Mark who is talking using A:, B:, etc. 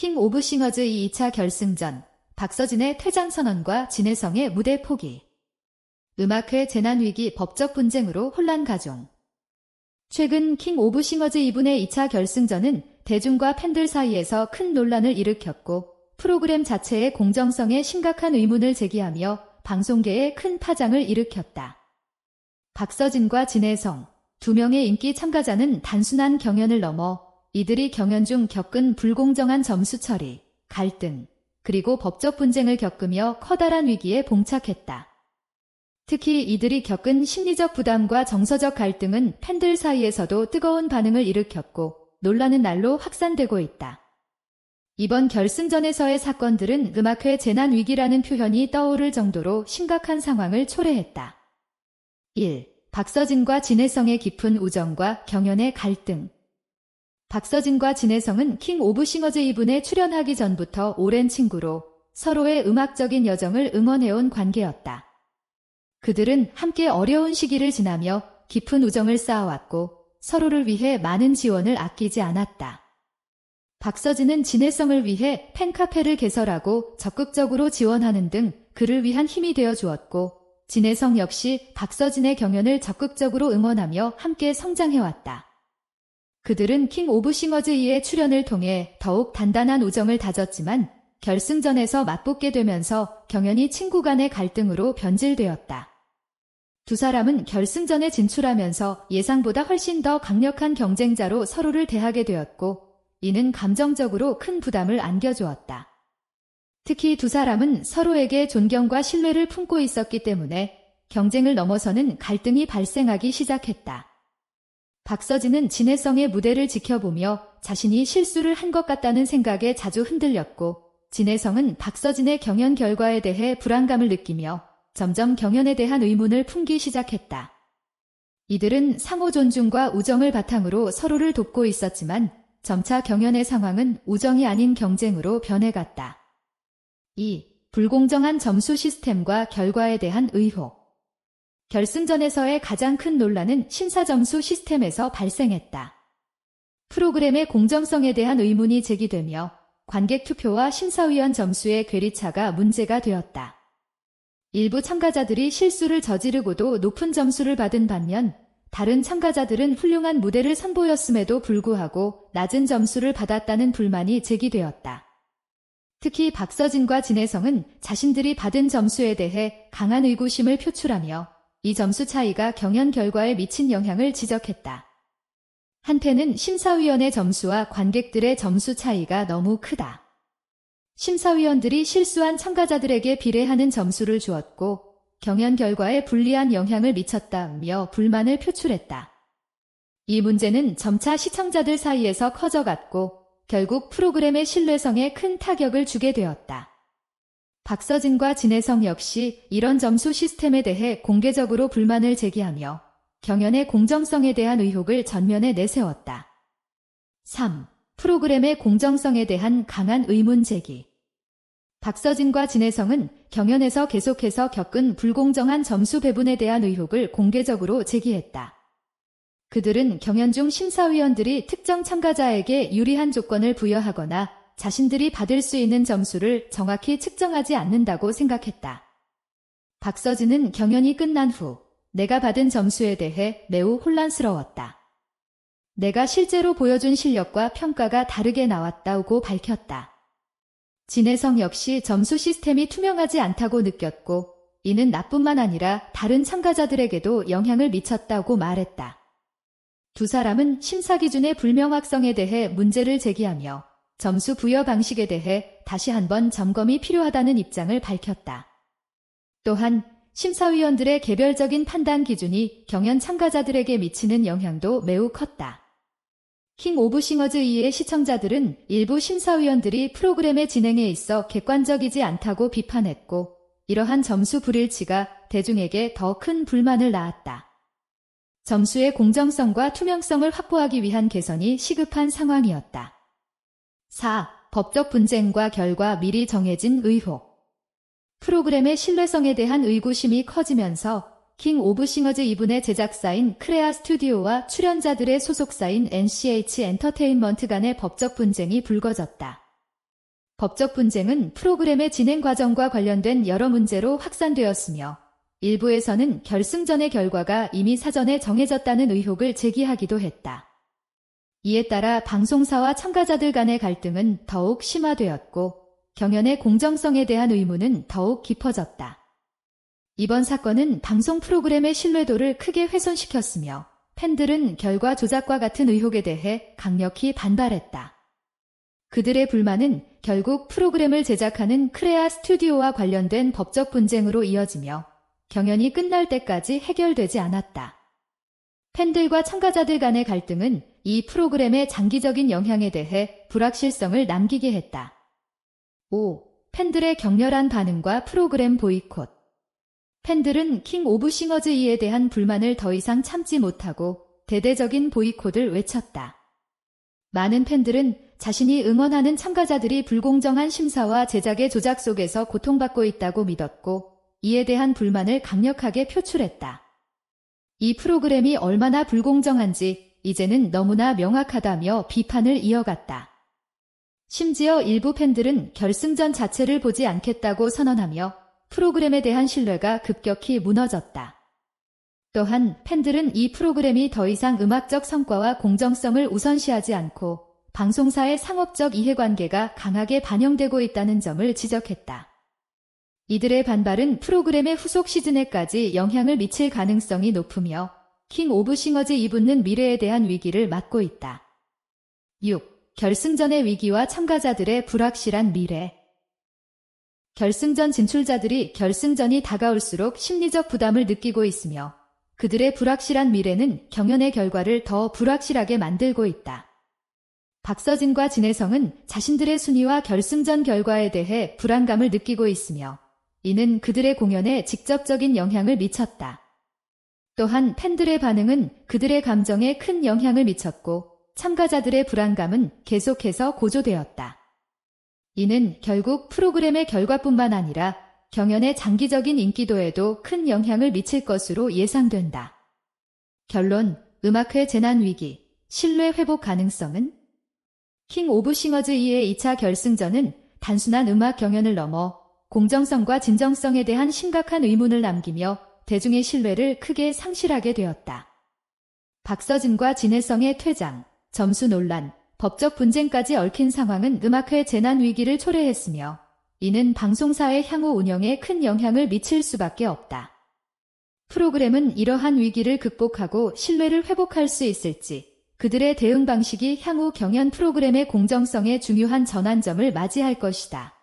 A: 킹 오브 싱어즈 2차 결승전, 박서진의 퇴장 선언과 진혜성의 무대 포기. 음악회 재난위기 법적 분쟁으로 혼란 가중. 최근 킹 오브 싱어즈 2분의 2차 결승전은 대중과 팬들 사이에서 큰 논란을 일으켰고 프로그램 자체의 공정성에 심각한 의문을 제기하며 방송계에 큰 파장을 일으켰다. 박서진과 진혜성, 두 명의 인기 참가자는 단순한 경연을 넘어 이들이 경연 중 겪은 불공정한 점수 처리, 갈등, 그리고 법적 분쟁을 겪으며 커다란 위기에 봉착했다. 특히 이들이 겪은 심리적 부담과 정서적 갈등은 팬들 사이에서도 뜨거운 반응을 일으켰고 논란은 날로 확산되고 있다. 이번 결승전에서의 사건들은 음악회 재난 위기라는 표현이 떠오를 정도로 심각한 상황을 초래했다. 1. 박서진과 진혜성의 깊은 우정과 경연의 갈등. 박서진과 진혜성은 킹 오브 싱어즈 2분에 출연하기 전부터 오랜 친구로 서로의 음악적인 여정을 응원해온 관계였다. 그들은 함께 어려운 시기를 지나며 깊은 우정을 쌓아왔고 서로를 위해 많은 지원을 아끼지 않았다. 박서진은 진혜성을 위해 팬카페를 개설하고 적극적으로 지원하는 등 그를 위한 힘이 되어 주었고 진혜성 역시 박서진의 경연을 적극적으로 응원하며 함께 성장해왔다. 그들은 킹 오브 싱어즈 2의 출연을 통해 더욱 단단한 우정을 다졌지만 결승전에서 맞붙게 되면서 경연이 친구 간의 갈등으로 변질되었다. 두 사람은 결승전에 진출하면서 예상보다 훨씬 더 강력한 경쟁자로 서로를 대하게 되었고 이는 감정적으로 큰 부담을 안겨주었다. 특히 두 사람은 서로에게 존경과 신뢰를 품고 있었기 때문에 경쟁을 넘어서는 갈등이 발생하기 시작했다. 박서진은 진혜성의 무대를 지켜보며 자신이 실수를 한 것 같다는 생각에 자주 흔들렸고 진혜성은 박서진의 경연 결과에 대해 불안감을 느끼며 점점 경연에 대한 의문을 품기 시작했다. 이들은 상호 존중과 우정을 바탕으로 서로를 돕고 있었지만 점차 경연의 상황은 우정이 아닌 경쟁으로 변해갔다. 2. 불공정한 점수 시스템과 결과에 대한 의혹. 결승전에서의 가장 큰 논란은 심사 점수 시스템에서 발생했다. 프로그램의 공정성에 대한 의문이 제기되며 관객 투표와 심사위원 점수의 괴리차가 문제가 되었다. 일부 참가자들이 실수를 저지르고도 높은 점수를 받은 반면 다른 참가자들은 훌륭한 무대를 선보였음에도 불구하고 낮은 점수를 받았다는 불만이 제기되었다. 특히 박서진과 진혜성은 자신들이 받은 점수에 대해 강한 의구심을 표출하며 이 점수 차이가 경연 결과에 미친 영향을 지적했다. 한편은 심사위원의 점수와 관객들의 점수 차이가 너무 크다. 심사위원들이 실수한 참가자들에게 비례하는 점수를 주었고 경연 결과에 불리한 영향을 미쳤다며 불만을 표출했다. 이 문제는 점차 시청자들 사이에서 커져갔고 결국 프로그램의 신뢰성에 큰 타격을 주게 되었다. 박서진과 진혜성 역시 이런 점수 시스템에 대해 공개적으로 불만을 제기하며 경연의 공정성에 대한 의혹을 전면에 내세웠다. 3. 프로그램의 공정성에 대한 강한 의문 제기. 박서진과 진혜성은 경연에서 계속해서 겪은 불공정한 점수 배분에 대한 의혹을 공개적으로 제기했다. 그들은 경연 중 심사위원들이 특정 참가자에게 유리한 조건을 부여하거나 자신들이 받을 수 있는 점수를 정확히 측정하지 않는다고 생각했다. 박서진은 경연이 끝난 후 내가 받은 점수에 대해 매우 혼란스러웠다. 내가 실제로 보여준 실력과 평가가 다르게 나왔다고 밝혔다. 진혜성 역시 점수 시스템이 투명하지 않다고 느꼈고 이는 나뿐만 아니라 다른 참가자들에게도 영향을 미쳤다고 말했다. 두 사람은 심사 기준의 불명확성에 대해 문제를 제기하며 점수 부여 방식에 대해 다시 한번 점검이 필요하다는 입장을 밝혔다. 또한 심사위원들의 개별적인 판단 기준이 경연 참가자들에게 미치는 영향도 매우 컸다. 킹 오브 싱어즈 2의 시청자들은 일부 심사위원들이 프로그램의 진행에 있어 객관적이지 않다고 비판했고 이러한 점수 불일치가 대중에게 더 큰 불만을 낳았다. 점수의 공정성과 투명성을 확보하기 위한 개선이 시급한 상황이었다. 4. 법적 분쟁과 결과 미리 정해진 의혹 프로그램의 신뢰성에 대한 의구심이 커지면서 킹 오브 싱어즈 2분의 제작사인 크레아 스튜디오와 출연자들의 소속사인 NCH 엔터테인먼트 간의 법적 분쟁이 불거졌다. 법적 분쟁은 프로그램의 진행 과정과 관련된 여러 문제로 확산되었으며 일부에서는 결승전의 결과가 이미 사전에 정해졌다는 의혹을 제기하기도 했다. 이에 따라 방송사와 참가자들 간의 갈등은 더욱 심화되었고 경연의 공정성에 대한 의문은 더욱 깊어졌다. 이번 사건은 방송 프로그램의 신뢰도를 크게 훼손시켰으며 팬들은 결과 조작과 같은 의혹에 대해 강력히 반발했다. 그들의 불만은 결국 프로그램을 제작하는 크레아 스튜디오와 관련된 법적 분쟁으로 이어지며 경연이 끝날 때까지 해결되지 않았다. 팬들과 참가자들 간의 갈등은 이 프로그램의 장기적인 영향에 대해 불확실성을 남기게 했다. 5. 팬들의 격렬한 반응과 프로그램 보이콧. 팬들은 킹 오브 싱어즈이에 대한 불만을 더 이상 참지 못하고 대대적인 보이콧을 외쳤다. 많은 팬들은 자신이 응원하는 참가자들이 불공정한 심사와 제작의 조작 속에서 고통받고 있다고 믿었고 이에 대한 불만을 강력하게 표출했다. 이 프로그램이 얼마나 불공정한지 이제는 너무나 명확하다며 비판을 이어갔다. 심지어 일부 팬들은 결승전 자체를 보지 않겠다고 선언하며 프로그램에 대한 신뢰가 급격히 무너졌다. 또한 팬들은 이 프로그램이 더 이상 음악적 성과와 공정성을 우선시하지 않고 방송사의 상업적 이해관계가 강하게 반영되고 있다는 점을 지적했다. 이들의 반발은 프로그램의 후속 시즌에까지 영향을 미칠 가능성이 높으며 킹 오브 싱어즈 이분는 미래에 대한 위기를 맞고 있다. 6. 결승전의 위기와 참가자들의 불확실한 미래 결승전 진출자들이 결승전이 다가올수록 심리적 부담을 느끼고 있으며 그들의 불확실한 미래는 경연의 결과를 더 불확실하게 만들고 있다. 박서진과 진혜성은 자신들의 순위와 결승전 결과에 대해 불안감을 느끼고 있으며 이는 그들의 공연에 직접적인 영향을 미쳤다. 또한 팬들의 반응은 그들의 감정에 큰 영향을 미쳤고 참가자들의 불안감은 계속해서 고조되었다. 이는 결국 프로그램의 결과뿐만 아니라 경연의 장기적인 인기도에도 큰 영향을 미칠 것으로 예상된다. 결론, 음악회 재난 위기, 신뢰 회복 가능성은? 킹 오브 싱어즈 2의 2차 결승전은 단순한 음악 경연을 넘어 공정성과 진정성에 대한 심각한 의문을 남기며 대중의 신뢰를 크게 상실하게 되었다. 박서진과 진혜성의 퇴장, 점수 논란, 법적 분쟁까지 얽힌 상황은 음악회 재난 위기를 초래했으며 이는 방송사의 향후 운영에 큰 영향을 미칠 수밖에 없다. 프로그램은 이러한 위기를 극복하고 신뢰를 회복할 수 있을지 그들의 대응 방식이 향후 경연 프로그램의 공정성에 중요한 전환점을 맞이할 것이다.